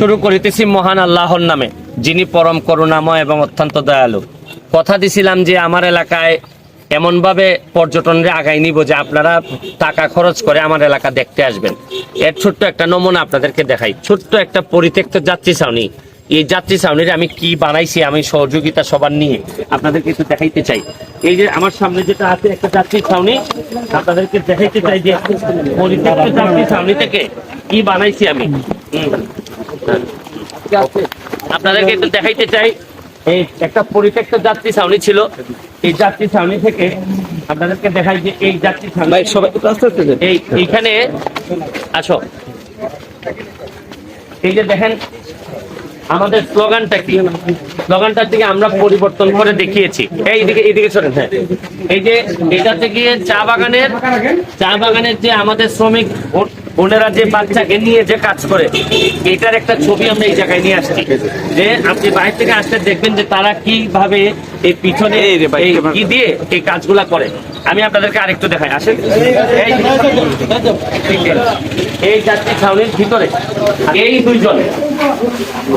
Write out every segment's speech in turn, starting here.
শুরু করিতেছি মহান আল্লাহর নামে, যিনি পরম করুণাময় এবং অত্যন্ত দয়ালু। কথা দিছিলাম যে আমার এলাকায় এমনভাবে পর্যটনরে আগাই নিব যে আপনারা টাকা খরচ করে আমার এলাকা দেখতে আসবেন। এর ছোট্ট একটা নমুনা আপনাদেরকে দেখাই। ছোট্ট একটা পরিত্যক্ত যাত্রী ছাউনি। এই যাত্রী ছাউনির আমি কি বানাইছি, আমি সহযোগিতা সবার নিয়ে আপনাদেরকে একটু দেখাইতে চাই। এই যে আমার সামনে যেটা আছে, একটা যাত্রী ছাউনি। আপনাদেরকে দেখাইতে চাই যে পরিত্যক্ত যাত্রী ছাউনি থেকে কি বানাইছি আমি। আপনাদেরকে একটু দেখাইতে চাই। এই একটা পরিত্যক্ত যাত্রী ছাউনি ছিল। এই যাত্রী ছাউনি থেকে আপনাদেরকে দেখাই যে এই যাত্রী ছাউনি এই এইখানে আসো। এই যে দেখেন আমাদের স্লোগানটা কি? স্লোগানটা থেকে আমরা পরিবর্তন করে দেখিয়েছি। এইদিকে এইদিকে সরেন হ্যাঁ। এই যে এটা থেকে চা বাগানের চা বাগানের যে আমাদের শ্রমিক বোনেরা যে বাচ্চাকে নিয়ে যে কাজ করে এটার একটা ছবি আমরা এই জায়গায় নিয়ে আসছি। যে আপনি বাইরে থেকে আসলে দেখবেন যে তারা কীভাবে এই পিছনে কি দিয়ে এই কাজগুলা করে। আমি আপনাদেরকে আরেকটু দেখাই আসেন। এই যাত্রী ছাউনির ভিতরে এই দুইজন।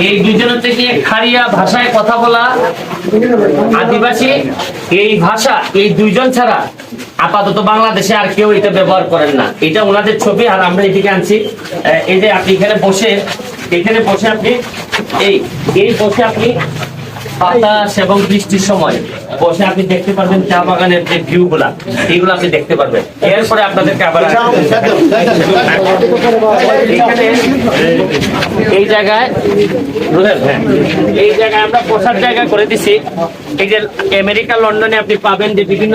এই দুইজন হচ্ছে গিয়ে খারিয়া ভাষায় কথা বলা আদিবাসী। এই ভাষা এই দুইজন ছাড়া আপাতত বাংলাদেশে আর কেউ এটা ব্যবহার করেন না। এটা ওনাদের ছবি, আর আমরা এদিকে আনছি। এই যে আপনি এখানে বসে এখানে বসে আপনি, এই এই বসে আপনি বাতাস এবং বৃষ্টির সময় বসে আপনি দেখতে পারবেন চা বাগানের যে ভিউ গুলা এইগুলো আপনি দেখতে পারবেন। এরপরে আপনাদেরকে আবার এই জায়গায়। এই জায়গায় আমরা বসার জায়গা করে দিছি। এই যে আমেরিকা লন্ডনে আপনি পাবেন যে বিভিন্ন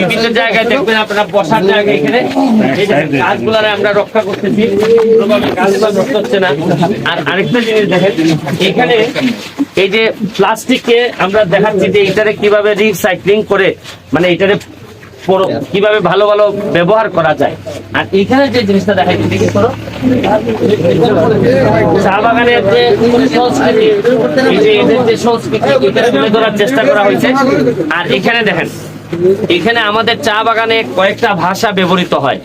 বিভিন্ন জায়গায় দেখবেন আপনারা বসার জায়গা এখানে। এই গাছগুলারে আমরা রক্ষা করতেছি। কোনোভাবে গাছগুলো নষ্ট হচ্ছে না। আর আরেকটা জিনিস দেখেন এখানে এই যে প্লাস্টিককে আমরা দেখাচ্ছি যে এটারে কীভাবে রিসাইক্লিং করে মানে এটারে কীভাবে ভালো ভালো ব্যবহার করা যায়। আর এখানে যে জিনিসটা দেখাই দেখি করো চা বাগানের যে সংস্কৃতি এদের যে সংস্কৃতি এটা তুলে ধরার চেষ্টা করা হয়েছে। আর এখানে দেখেন এখানে আমাদের চা বাগানে কয়েকটা ভাষা ব্যবহৃত হয়।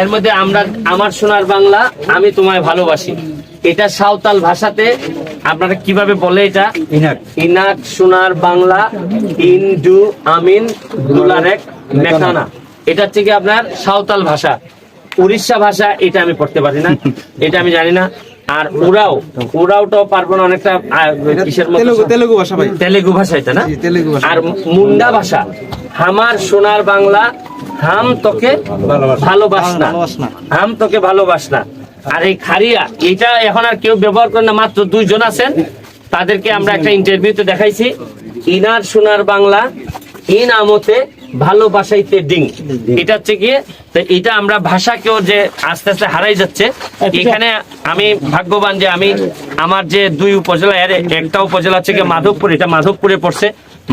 এর মধ্যে আমরা আমার সোনার বাংলা আমি তোমায় ভালোবাসি। এটা সাঁওতাল ভাষাতে আপনারা কীভাবে বলে এটা? ইনাক। সোনার বাংলা ইন্দু আমিন দুলারেক মেকানা। এটা হচ্ছে কি আপনার সাঁওতাল ভাষা। উড়িষ্যা ভাষা এটা আমি পড়তে পারি না। এটা আমি জানি না। আর উড়াও উড়াওটাও পারব না অনেকটা কিসের তেলুগু ভাষা ভাই। তেলেগু ভাষা এটা না? তেলেগু আর মুন্ডা ভাষা। হামার সোনার বাংলা হাম তোকে ভালোবাস না ভালোবাস না। হাম তোকে ভালোবাস না আর এই খারিয়া এটা এখন আর কেউ ব্যবহার করে না মাত্র দুইজন আছেন। তাদেরকে আমরা একটা ইন্টারভিউতে দেখাইছি। ইনার সোনার বাংলা ইন আমতে ভালোবাসাইতে ডিং। এটা হচ্ছে গিয়ে তো এটা আমরা ভাষাকেও যে আস্তে আস্তে হারাই যাচ্ছে। এখানে আমি ভাগ্যবান যে আমি আমার যে দুই উপজেলা এর একটা উপজেলা হচ্ছে গিয়ে মাধবপুর এটা মাধবপুরে পড়ছে।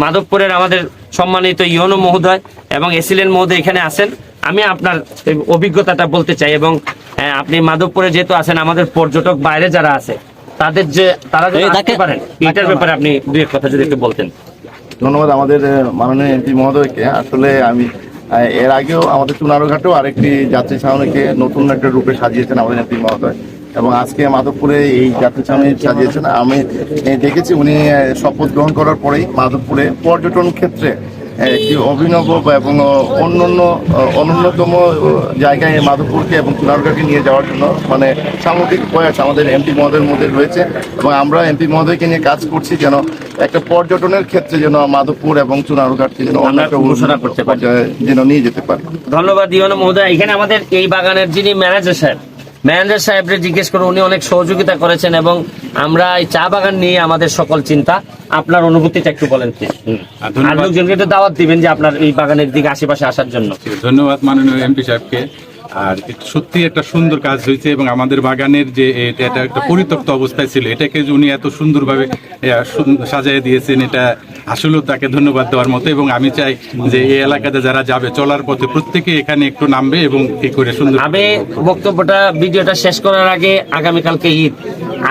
মাধবপুরের আমাদের সম্মানিত ইয়নো মহোদয় এবং এসিলেন মহোদয় এখানে আছেন। আমি আপনার এই অভিজ্ঞতাটা বলতে চাই এবং আহ, আপনি মাধবপুরে যেহেতু আছেন আমাদের পর্যটক বাইরে যারা আছে তাদের যে তারা যদি আসতে পারেন। এটার ব্যাপারে আপনি দুই এক কথা যদি একটু বলতেন। ধন্যবাদ আমাদের মাননীয় এমপি মহোদয়কে। আসলে আমি এর আগেও আমাদের চুনারঘাটেও আরেকটি যাত্রী ছাউনিকে নতুন একটা রূপে সাজিয়েছেন আমাদের এমপি মহোদয়। এবং আজকে মাধবপুরে এই যাত্রী ছাউনি সাজিয়েছেন। আমি দেখেছি উনি শপথ গ্রহণ করার পরেই মাধবপুরে পর্যটন ক্ষেত্রে একটি অভিনব এবং অন্য অন্য অন্যতম জায়গায় মাধবপুরকে এবং চুনারঘাটকে নিয়ে যাওয়ার জন্য মানে সামগ্রিক প্রয়াস আমাদের এমপি মহোদয়ের মধ্যে রয়েছে। এবং আমরা এমপি মহোদয়কে নিয়ে কাজ করছি যেন একটা পর্যটনের ক্ষেত্রে যেন মাধবপুর এবং চুনারঘাটকে যেন অন্য একটা ঘোষণা করতে পারি। যেন নিয়ে যেতে পারে। ধন্যবাদ ইয়নো মহোদয়। এখানে আমাদের এই বাগানের যিনি ম্যানেজার সাহেব ম্যানেজার সাহেবরে জিজ্ঞেস করে উনি অনেক সহযোগিতা করেছেন এবং আমরা এই চা বাগান নিয়ে আমাদের সকল চিন্তা আপনার অনুভূতিটা একটু বলেন আর। লোকজনকে তো দাওয়াত দিবেন যে আপনার এই বাগানের দিকে আশেপাশে আসার জন্য। ধন্যবাদ মাননীয় এমপি সাহেবকে। আর সত্যি একটা সুন্দর কাজ হয়েছে এবং আমাদের বাগানের যে এটা এটা একটা পরিত্যক্ত অবস্থায় ছিল। এটাকে যে উনি এত সুন্দরভাবে সাজিয়ে দিয়েছেন এটা আসলেও তাকে ধন্যবাদ দেওয়ার মতো এবং আমি চাই যে এই এলাকাতে যারা যাবে চলার পথে প্রত্যেকে এখানে একটু নামবে এবং এই করে সুন্দর আমি বক্তব্যটা ভিডিওটা শেষ করার আগে আগামীকালকে ঈদ।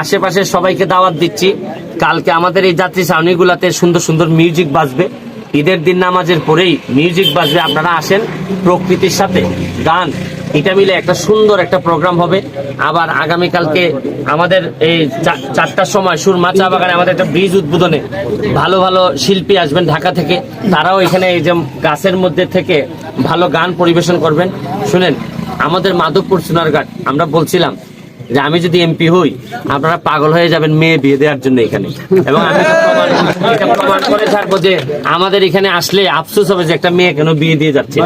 আশেপাশে সবাইকে দাওয়াত দিচ্ছি। কালকে আমাদের এই যাত্রী ছাউনিগুলাতে সুন্দর সুন্দর মিউজিক বাজবে। ঈদের দিন নামাজের পরেই মিউজিক বাজবে আপনারা আসেন প্রকৃতির সাথে। গান এটা মিলে একটা সুন্দর একটা প্রোগ্রাম হবে। আবার আগামীকালকে আমাদের এই চারটার সময় সুরমা চা বাগানে আমাদের একটা ব্রিজ উদ্বোধনে ভালো ভালো শিল্পী আসবেন ঢাকা থেকে। তারাও এখানে এই যে গাছের মধ্যে থেকে ভালো গান পরিবেশন করবেন। শুনেন, আমাদের মাধবপুর সোনারঘাট, আমরা বলছিলাম যে আমি যদি এমপি হই, আপনারা পাগল হয়ে যাবেন মেয়ে বিয়ে দেওয়ার জন্য এখানে। এবং আমি প্রমাণ করে থাকব যে আমাদের এখানে আসলে আফসোস হবে যে একটা মেয়ে কেন বিয়ে দিয়ে যাচ্ছে।